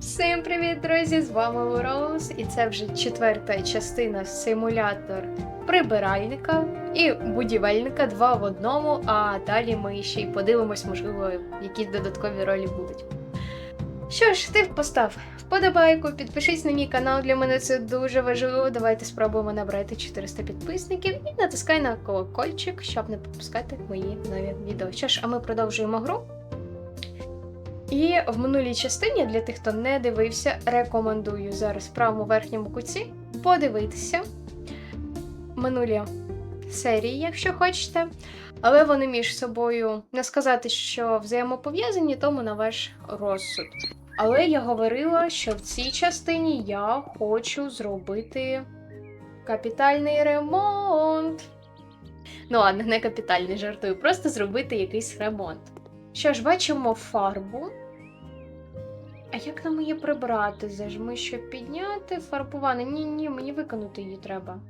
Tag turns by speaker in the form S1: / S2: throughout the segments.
S1: Всім привіт, друзі! З вами Роуз, і це вже четверта частина симулятор прибиральника і будівельника два в одному. А далі ми ще й подивимось, можливо, якісь додаткові ролі будуть. Що ж, ти постав вподобайку, підпишись на мій канал, для мене це дуже важливо. Давайте спробуємо набрати 400 підписників і натискай на колокольчик, щоб не пропускати мої нові відео. Що ж, а ми продовжуємо гру. І в минулій частині, для тих, хто не дивився, рекомендую зараз в правому верхньому куті подивитися минулі серії, якщо хочете. Але вони між собою не сказати, що взаємопов'язані, тому на ваш розсуд. Але я говорила, що в цій частині я хочу зробити капітальний ремонт. Ну ладно, не капітальний жартую, просто зробити якийсь ремонт. Що ж, бачимо фарбу. А як нам її прибрати? Зажми, щоб підняти фарбування. Ні, ні, мені виконати її треба.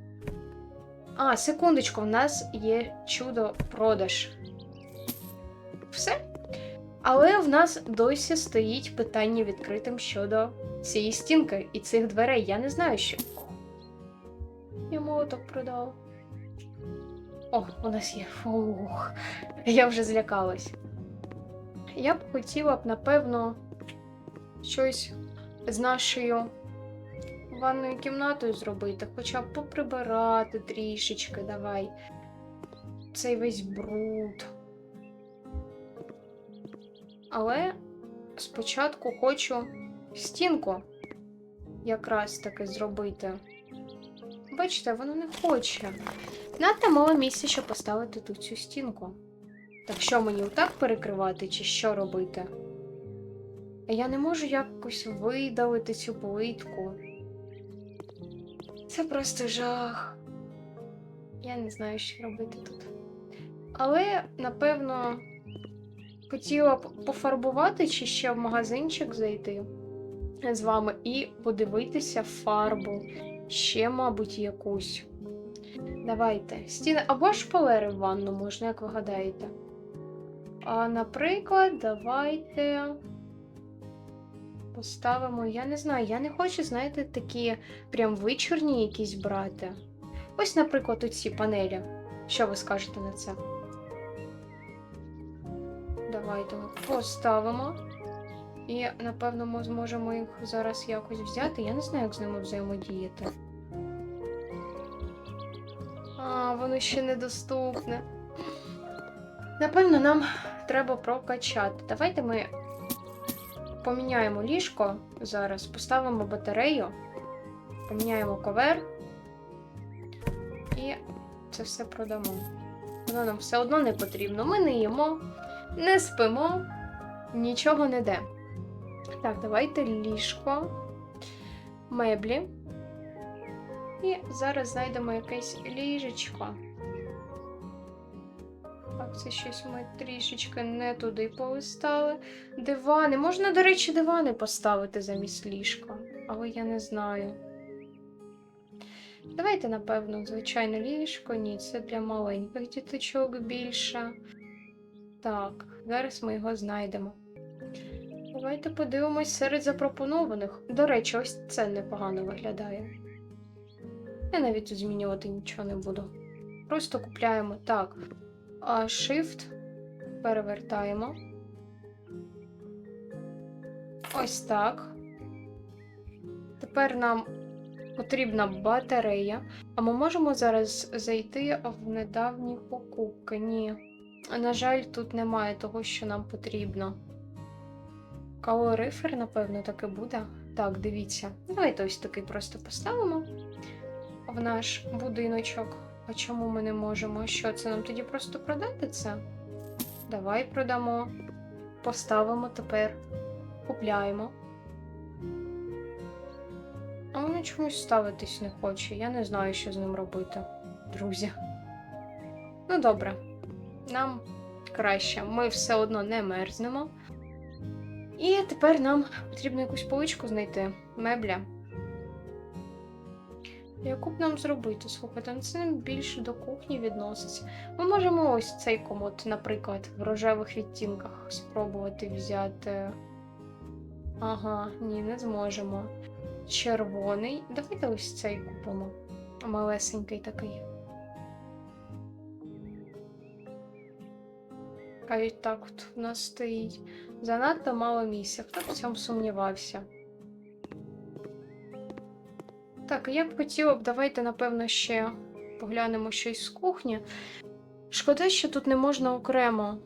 S1: А, секундочку, в нас є чудо продаж. Все. Але в нас досі стоїть питання відкритим щодо цієї стінки і цих дверей. Я не знаю, що. Я молоток продала. О, у нас є. Фух. Я вже злякалась. Я б хотіла б, напевно, щось з нашою ванною кімнатою зробити, хоча б поприбирати трішечки, давай. Цей весь бруд. Але спочатку хочу стінку якраз таки зробити. Бачите, воно не хоче. Надто мало місця, щоб поставити тут цю стінку. Так що мені отак перекривати, чи що робити? Я не можу якось видалити цю плитку. Це просто жах. Я не знаю, що робити тут. Але, напевно, хотіла б пофарбувати чи ще в магазинчик зайти з вами і подивитися фарбу. Ще, мабуть, якусь. Давайте. Стіни або шпалери в ванну можна, як ви гадаєте. А, наприклад, давайте поставимо. Я не знаю, я не хочу, знаєте, такі прям вичорні якісь брати. Ось, наприклад, оці панелі. Що ви скажете на це? Давайте ми поставимо. І, напевно, ми зможемо їх зараз якось взяти. Я не знаю, як з ними взаємодіяти. А, воно ще недоступне. Напевно, нам треба прокачати. Давайте ми поміняємо ліжко зараз, поставимо батарею, поміняємо ковер і це все продамо. Воно нам все одно не потрібно. Ми не їмо, не спимо, нічого не де. Так, давайте ліжко, меблі. І зараз знайдемо якесь ліжечко. Це щось ми трішечки не туди полистали. Дивани. Можна, до речі, дивани поставити замість ліжка, але я не знаю. Давайте, напевно, звичайне ліжко. Ні, це для маленьких діточок більше. Так, зараз ми його знайдемо. Давайте подивимось серед запропонованих. До речі, ось це непогано виглядає. Я навіть тут змінювати нічого не буду. Просто купляємо так. А Shift перевертаємо. Ось так. Тепер нам потрібна батарея. А ми можемо зараз зайти в недавні покупки. Ні. На жаль, тут немає того, що нам потрібно. Калорифер, напевно, таки буде. Так, дивіться. Давайте ось такий просто поставимо в наш будиночок. А чому ми не можемо? Що це нам тоді просто продати це? Давай продамо. Поставимо тепер. Купляємо. А воно чомусь ставитись не хоче. Я не знаю, що з ним робити, друзі. Ну, добре. Нам краще. Ми все одно не мерзнемо. І тепер нам потрібно якусь поличку знайти. Мебля. Яку б нам зробити? Слухайте, це більше до кухні відноситься. Ми можемо ось цей комод, наприклад, в рожевих відтінках спробувати взяти. Ага, ні, не зможемо. Червоний. Давайте ось цей купимо. Малесенький такий. І так от у нас стоїть. Занадто мало місця. Хто в цьому сумнівався? Так, я б хотіла б, давайте, напевно, ще поглянемо щось з кухні. Шкода, що тут не можна окремо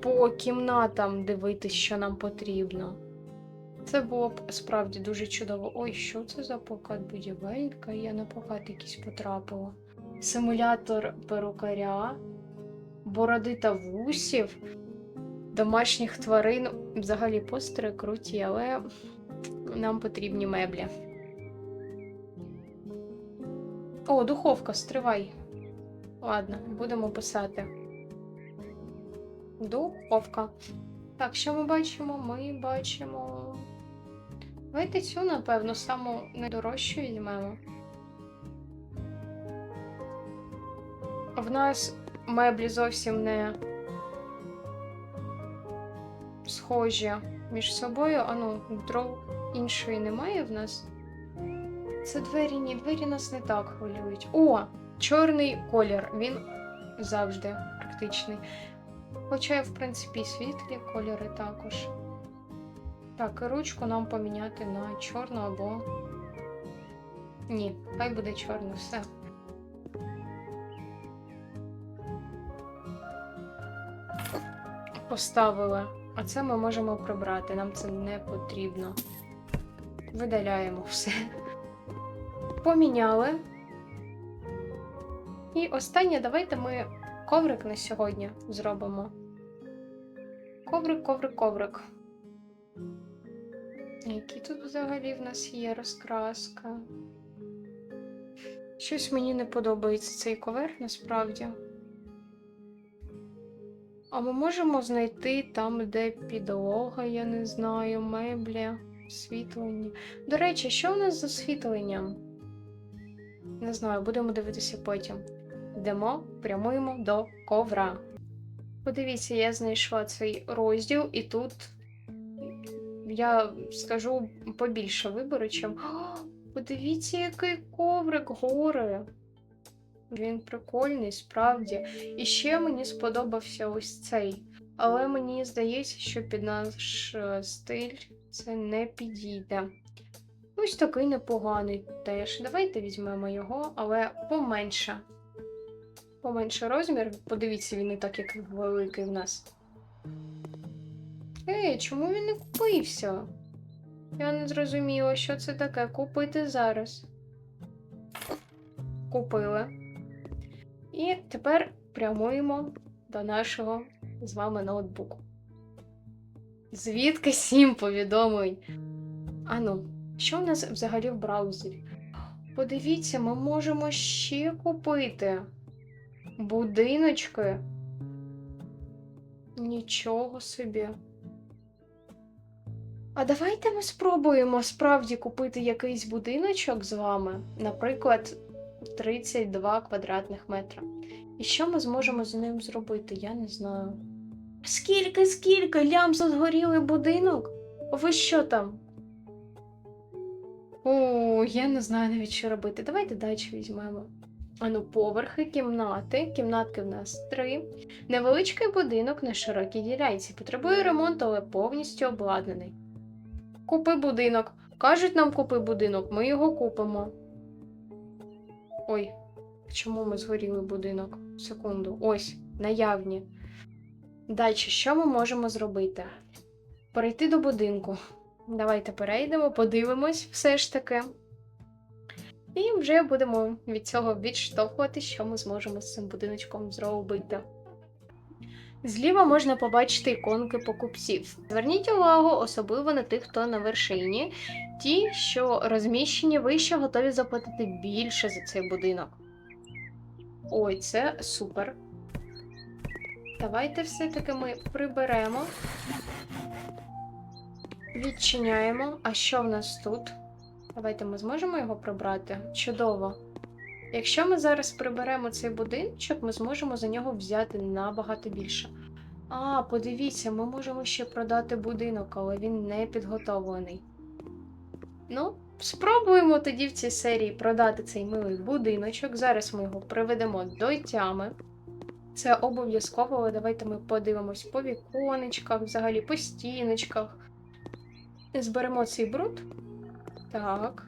S1: по кімнатам дивитись, що нам потрібно. Це було б справді дуже чудово. Ой, що це за покат будівелька? Я на покат якийсь потрапила. Симулятор перукаря, бороди та вусів, домашніх тварин. Взагалі постери круті, але нам потрібні меблі. О, духовка, стривай. Ладно, будемо писати. Духовка. Так, що ми бачимо? Ми бачимо. Давайте цю, напевно, саму найдорожчу візьмемо. В нас меблі зовсім не схожі між собою. А ну, дров іншої немає в нас. Це двері, ні, двері нас не так хвилюють. О! Чорний колір. Він завжди практичний. Хоча, в принципі, світлі кольори також. Так, ручку нам поміняти на чорну або. Ні, хай буде чорно, все. Поставили. А це ми можемо прибрати, нам це не потрібно. Видаляємо все. Поміняли. І останнє, давайте ми коврик на сьогодні зробимо. Коврик, коврик, коврик. Які тут взагалі в нас є розкраска? Щось мені не подобається цей ковер насправді. А ми можемо знайти там, де підлога, я не знаю, меблі, освітлення. До речі, що у нас з освітленням? Не знаю, будемо дивитися потім. Йдемо, прямуємо до ковра. Подивіться, я знайшла цей розділ, і тут я скажу побільше вибору, чим. Подивіться, який коврик гори. Він прикольний, справді. І ще мені сподобався ось цей. Але мені здається, що під наш е, стиль це не підійде. Ось такий непоганий теж. Давайте візьмемо його, але поменше. Поменше розмір. Подивіться, він не так, як великий в нас. Ей, чому він не купився? Я не зрозуміла, що це таке. Купити зараз. Купили. І тепер прямуємо до нашого з вами ноутбуку. Звідки сім повідомлень? Ану, що в нас взагалі в браузері? Подивіться, ми можемо ще купити будиночки. Нічого собі. А давайте ми спробуємо справді купити якийсь будиночок з вами, наприклад, 32 квадратних метра. І що ми зможемо з ним зробити? Я не знаю. Скільки, скільки? Лямсо згорілий будинок? Ви що там? О, я не знаю навіть, що робити. Давайте дачу візьмемо. Ану, поверхи, кімнати. Кімнатки в нас три. Невеличкий будинок на широкій ділянці. Потребує ремонту, але повністю обладнаний. Купи будинок. Кажуть нам купи будинок, ми його купимо. Ой, чому ми згоріли будинок? Секунду. Ось, наявні. Далі, що ми можемо зробити? Перейти до будинку. Давайте перейдемо, подивимось все ж таки. І вже будемо від цього відштовхувати, що ми зможемо з цим будиночком зробити. Зліва можна побачити іконки покупців. Зверніть увагу, особливо на тих, хто на вершині. Ті, що розміщені вище, готові заплатити більше за цей будинок. Ой, це супер. Давайте все-таки ми приберемо. Відчиняємо. А що в нас тут? Давайте ми зможемо його прибрати. Чудово. Якщо ми зараз приберемо цей будиночок, ми зможемо за нього взяти набагато більше. А, подивіться, ми можемо ще продати будинок, але він не підготовлений. Ну, спробуємо тоді в цій серії продати цей милий будиночок. Зараз ми його приведемо до тями. Це обов'язково, але давайте ми подивимось по віконечках, взагалі по стіночках. Зберемо цей бруд. Так.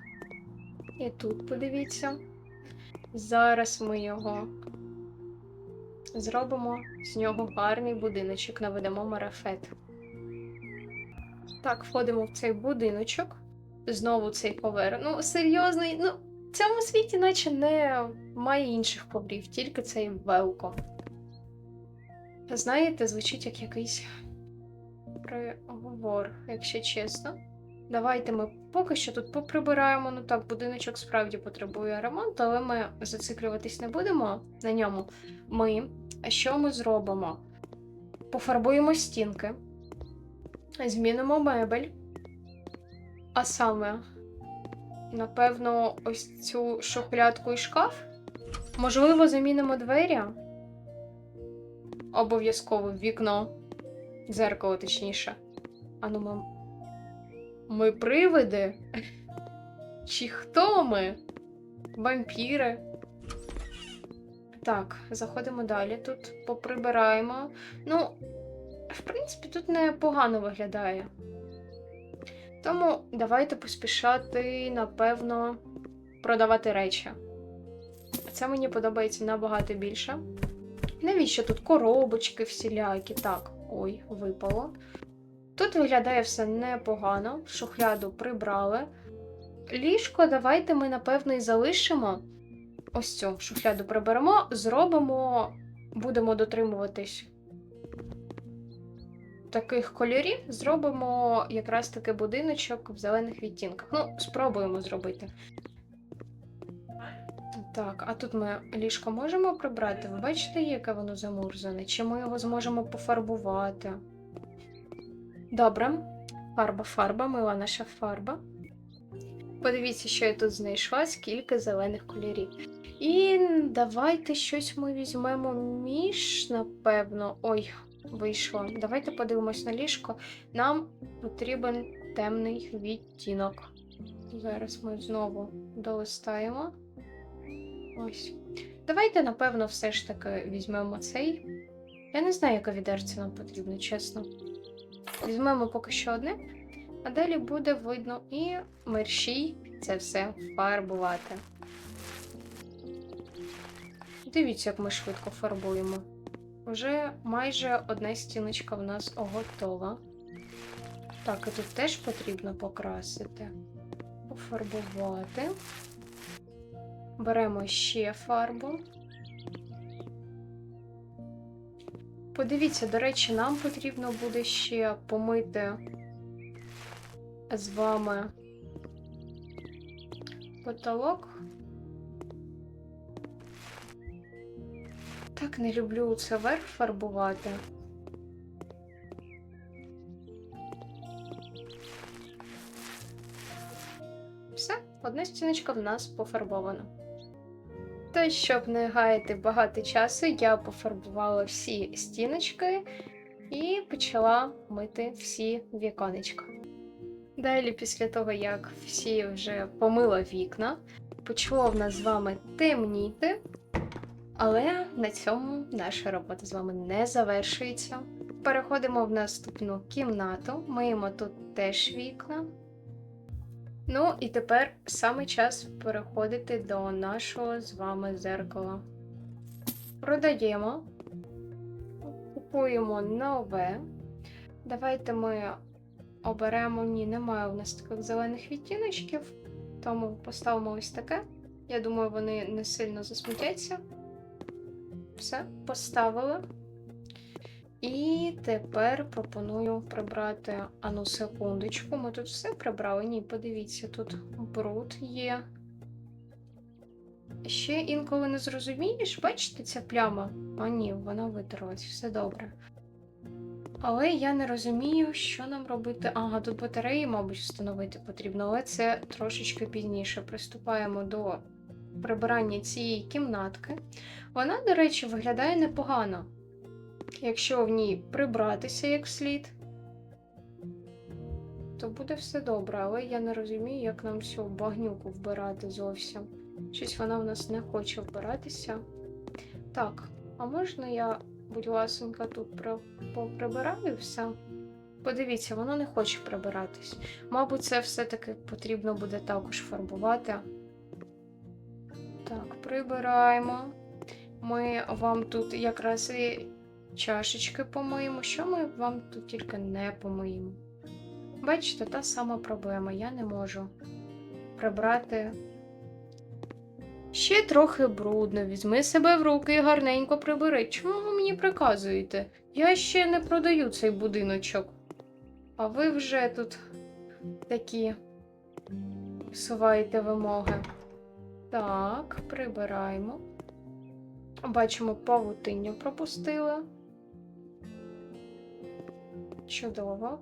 S1: І тут подивіться. Зараз ми його зробимо з нього гарний будиночок, наведемо марафет. Так, входимо в цей будиночок. Знову цей ковер. Ну, серйозний. Ну, в цьому світі, наче не має інших коврів, тільки цей велко. Знаєте, звучить як якийсь приговор, якщо чесно. Давайте ми поки що тут поприбираємо. Ну так, будиночок справді потребує ремонту, але ми зациклюватись не будемо на ньому. Ми що ми зробимо? Пофарбуємо стінки, змінимо мебель. А саме, напевно, ось цю шухлядку і шкаф. Можливо, замінимо двері. Обов'язково вікно. Дзеркало, точніше. Ану, ми. Ми привиди? Чи хто ми? Вампіри? Так, заходимо далі. Тут поприбираємо. Ну, в принципі, тут непогано виглядає. Тому давайте поспішати, напевно, продавати речі. Це мені подобається набагато більше. Навіщо тут коробочки всілякі? Так, ой, випало. Тут виглядає все непогано, шухляду прибрали. Ліжко, давайте ми, напевно, і залишимо. Ось цю шухляду приберемо, зробимо, будемо дотримуватись таких кольорів, зробимо якраз таки будиночок в зелених відтінках. Ну, спробуємо зробити. Так, а тут ми ліжко можемо прибрати? Ви бачите, яке воно замурзане? Чи ми його зможемо пофарбувати? Добре. Фарба, фарба, мила наша фарба. Подивіться, що я тут знайшла, скільки зелених кольорів. І давайте щось ми візьмемо між, напевно. Ой, вийшло. Давайте подивимось на ліжко. Нам потрібен темний відтінок. Зараз ми знову долистаємо. Ось. Давайте, напевно, все ж таки візьмемо цей. Я не знаю, яка відерця нам потрібна, чесно. Візьмемо поки що одне, а далі буде видно і мерщій це все фарбувати. Дивіться, як ми швидко фарбуємо. Уже майже одна стіночка в нас готова. Так, і тут теж потрібно покрасити, пофарбувати. Беремо ще фарбу. Подивіться, до речі, нам потрібно буде ще помити з вами потолок. Так не люблю це верх фарбувати. Все, одна стіночка в нас пофарбована. То, щоб не гаяти багато часу, я пофарбувала всі стіночки і почала мити всі віконечка. Далі, після того, як всі вже помила вікна, почало в нас з вами темніти, але на цьому наша робота з вами не завершується. Переходимо в наступну кімнату, миємо тут теж вікна. Ну, і тепер саме час переходити до нашого з вами зеркала. Продаємо, купуємо нове. Давайте ми оберемо. Ні, немає у нас таких зелених відтіночків, тому поставимо ось таке. Я думаю, вони не сильно засмутяться. Все, поставили. І тепер пропоную прибрати ану секундочку. Ми тут все прибрали. Ні, подивіться, тут бруд є. Ще інколи не зрозумієш, бачите, ця пляма? А ні, вона витерлась, все добре. Але я не розумію, що нам робити. Ага, тут батареї, мабуть, встановити потрібно, але це трошечки пізніше. Приступаємо до прибирання цієї кімнатки. Вона, до речі, виглядає непогано. Якщо в ній прибратися як слід, то буде все добре, але я не розумію, як нам цю багнюку вбирати зовсім. Щось вона в нас не хоче вбиратися. Так, а можна я, будь ласенька, тут при- поприбираю все? Подивіться, воно не хоче прибиратись. Мабуть, це все-таки потрібно буде також фарбувати. Так, прибираємо. Ми вам тут якраз і чашечки помиємо. Що ми вам тут тільки не помиємо? Бачите, та сама проблема. Я не можу прибрати. Ще трохи брудно. Візьми себе в руки і гарненько прибери. Чому ви мені приказуєте? Я ще не продаю цей будиночок. А ви вже тут такі всуваєте вимоги. Так, прибираємо. Бачимо, павутиння пропустили. Чудово.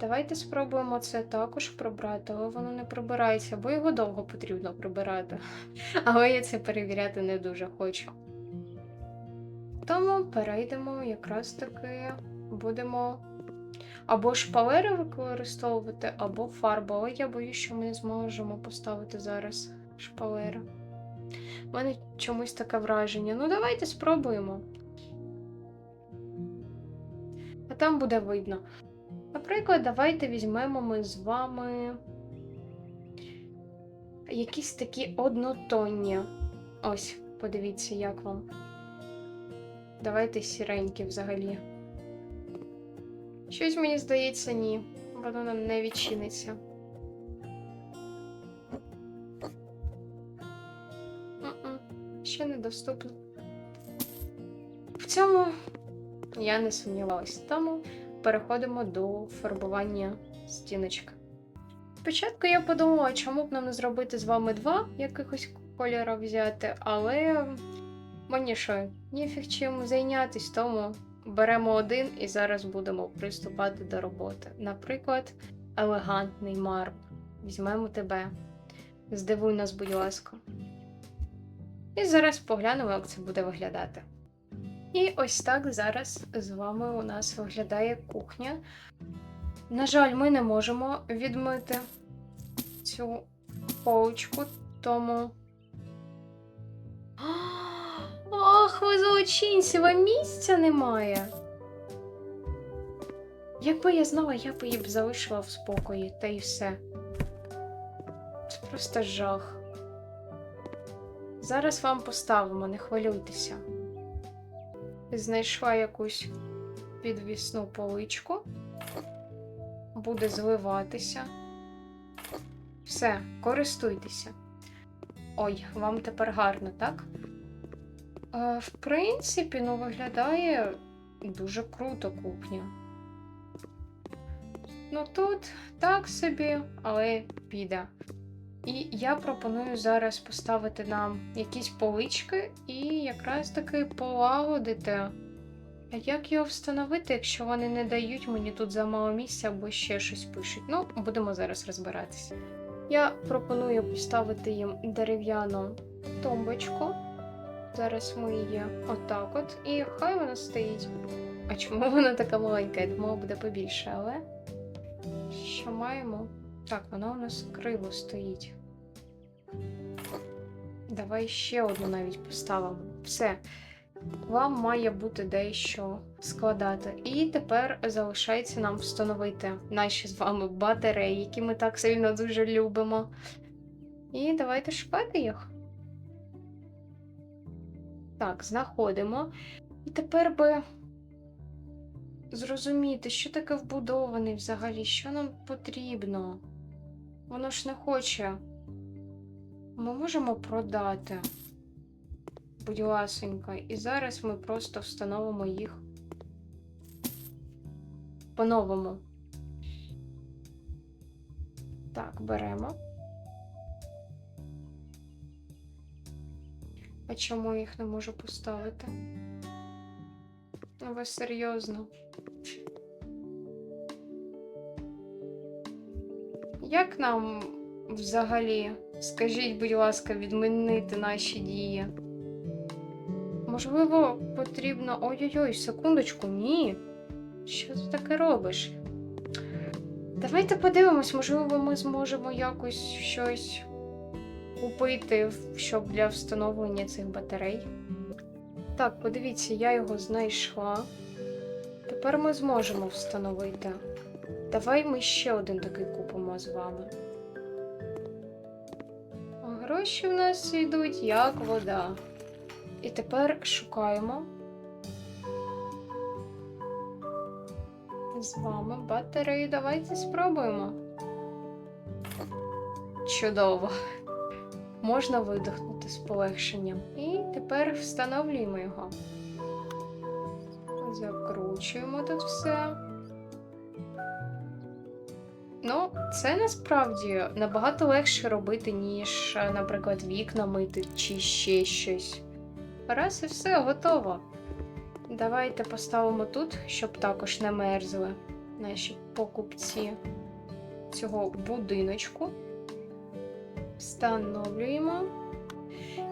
S1: Давайте спробуємо це також прибрати, але воно не прибирається, бо його довго потрібно прибирати. Але я це перевіряти не дуже хочу. Тому перейдемо якраз таки будемо або шпалери використовувати, або фарбу. Але я боюсь, що ми не зможемо поставити зараз шпалери. У мене чомусь таке враження. Ну, давайте спробуємо. А там буде видно. Наприклад, давайте візьмемо ми з вами якісь такі однотонні. Ось, подивіться, як вам. Давайте сіренькі взагалі. Щось мені здається, ні. Воно нам не відчиниться. Ще недоступно. В цьому я не сумнівалась. Тому переходимо до фарбування стіночки. Спочатку я подумала, чому б нам не зробити з вами два якихось кольора взяти, але мені що, ніфіг чим зайнятись, тому беремо один і зараз будемо приступати до роботи. Наприклад, елегантний марб. Візьмемо тебе. Здивуй нас, будь ласка. І зараз поглянемо, як це буде виглядати. І ось так зараз з вами у нас виглядає кухня. На жаль, ми не можемо відмити цю полочку, тому. Ах, ви злочинці, вам місця немає. Якби я знала, я б її б залишила в спокої, та й все. Це просто жах. Зараз вам поставимо, не хвилюйтеся. Знайшла якусь підвісну поличку. Буде зливатися. Все, користуйтеся. Ой, вам тепер гарно, так? Е, в принципі, ну, виглядає дуже круто кухня. Ну тут так собі, але піде. І я пропоную зараз поставити нам якісь полички і якраз таки полагодити. А як його встановити, якщо вони не дають мені тут замало місця або ще щось пишуть? Ну, будемо зараз розбиратися. Я пропоную поставити їм дерев'яну тумбочку. Зараз ми її отак от. І хай вона стоїть. А чому вона така маленька? Я думала, буде побільше, але що маємо? Так, вона у нас криво стоїть. Давай ще одну навіть поставимо. Все. Вам має бути дещо складати. І тепер залишається нам встановити наші з вами батареї, які ми так сильно дуже любимо. І давайте шукати їх. Так, знаходимо. І тепер би зрозуміти, що таке вбудований взагалі, що нам потрібно. Воно ж не хоче. Ми можемо продати. Будь ласенька. І зараз ми просто встановимо їх по-новому. Так, беремо. А чому я їх не можу поставити? Ну, ви серйозно. Як нам взагалі, скажіть, будь ласка, відмінити наші дії? Можливо, потрібно. Ой-ой-ой, секундочку, ні. Що ти таке робиш? Давайте подивимось, можливо, ми зможемо якось щось купити, щоб для встановлення цих батарей. Так, подивіться, я його знайшла. Тепер ми зможемо встановити. Давай ми ще один такий купимо з вами. Гроші в нас йдуть як вода. І тепер шукаємо. З вами батареї. Давайте спробуємо. Чудово. Можна видихнути з полегшенням. І тепер встановлюємо його. Закручуємо тут все. Ну, це насправді набагато легше робити, ніж, е, наприклад, вікна мити чи ще щось. Раз і все, готово. Давайте поставимо тут, щоб також не мерзли наші покупці цього будиночку. Встановлюємо.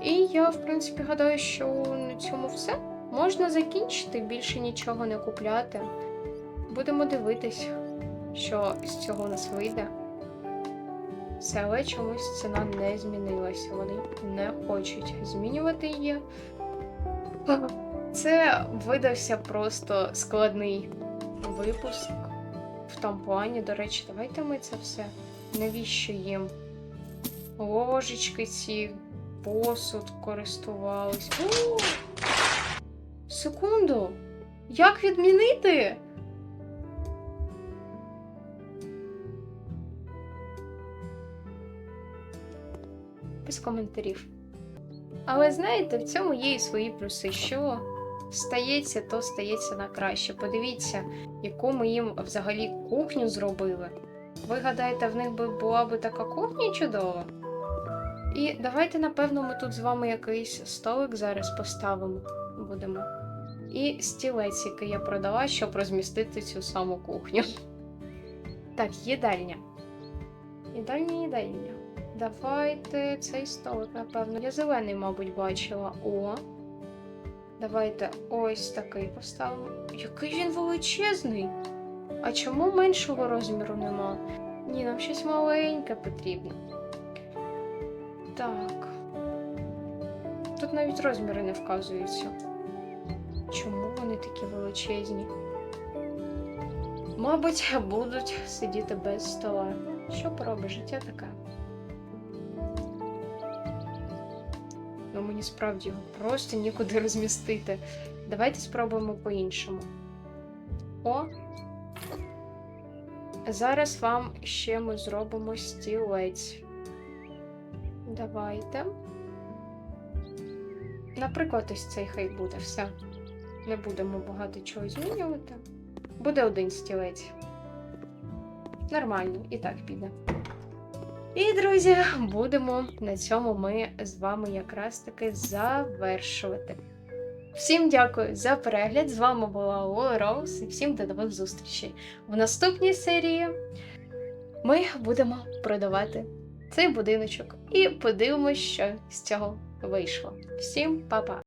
S1: І я, в принципі, гадаю, що на цьому все. Можна закінчити, більше нічого не купляти. Будемо дивитись, що з цього нас вийде. Все, але чомусь ціна не змінилася. Вони не хочуть змінювати її. Це видався просто складний випуск в тому плані. До речі, давайте ми це все. Навіщо їм? Ложечки ці, посуд користувались. О! Секунду! Як відмінити? Коментарів. Але знаєте, в цьому є і свої плюси. Що стається, то стається на краще. Подивіться, яку ми їм взагалі кухню зробили. Ви гадаєте, в них була би така кухня чудова? І давайте, напевно, ми тут з вами якийсь столик зараз поставимо будемо. І стілець, який я продала, щоб розмістити цю саму кухню. Так, їдальня. Їдальня, їдальня. Давайте цей столик, напевно. Я зелений, мабуть, бачила. О. Давайте ось такий поставимо. Який він величезний! А чому меншого розміру нема? Ні, нам щось маленьке потрібно. Так. Тут навіть розміри не вказуються. Чому вони такі величезні? Мабуть, будуть сидіти без стола. Що поробиш, життя таке? Ну, мені справді його просто нікуди розмістити. Давайте спробуємо по-іншому. О! Зараз вам ще ми зробимо стілець. Давайте. Наприклад, ось цей хай буде все. Не будемо багато чого змінювати. Буде один стілець. Нормально, і так піде. І, друзі, будемо на цьому ми з вами якраз таки завершувати. Всім дякую за перегляд. З вами була Лола Роуз і всім до нових зустрічей. В наступній серії ми будемо продавати цей будиночок і подивимось, що з цього вийшло. Всім па-па!